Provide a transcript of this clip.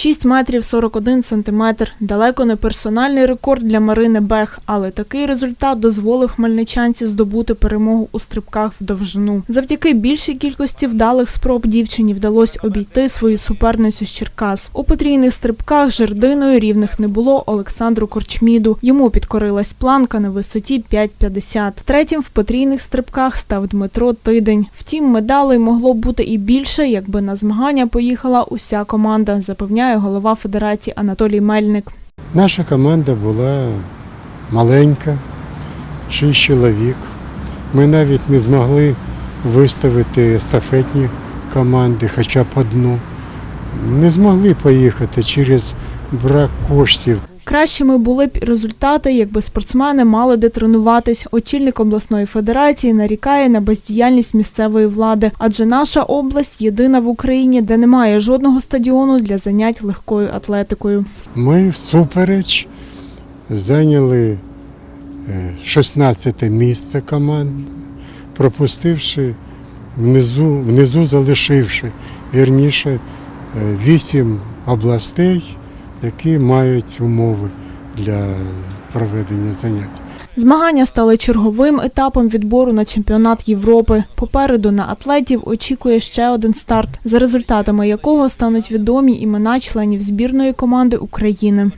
6 метрів 41 сантиметр. Далеко не персональний рекорд для Марини Бех, але такий результат дозволив хмельничанці здобути перемогу у стрибках в довжину. Завдяки більшій кількості вдалих спроб дівчині вдалося обійти свою суперницю з Черкас. У потрійних стрибках жердиною рівних не було Олександру Корчміду. Йому підкорилась планка на висоті 5,50. Третім в потрійних стрибках став Дмитро Тидень. Втім, медалей могло бути і більше, якби на змагання поїхала уся команда, запевняє голова федерації Анатолій Мельник. Наша команда була маленька, шість чоловік. Ми навіть не змогли виставити естафетні команди, хоча б одну. Не змогли поїхати через брак коштів. Кращими були б результати, якби спортсмени мали де тренуватись. Очільник обласної федерації нарікає на бездіяльність місцевої влади, адже наша область єдина в Україні, де немає жодного стадіону для занять легкою атлетикою. Ми всупереч зайняли е, 16 місце команд, пропустивши внизу, внизу залишивши вірніше 8 областей, які мають умови для проведення занять. Змагання стали черговим етапом відбору на чемпіонат Європи. Попереду на атлетів очікує ще один старт, за результатами якого стануть відомі імена членів збірної команди України.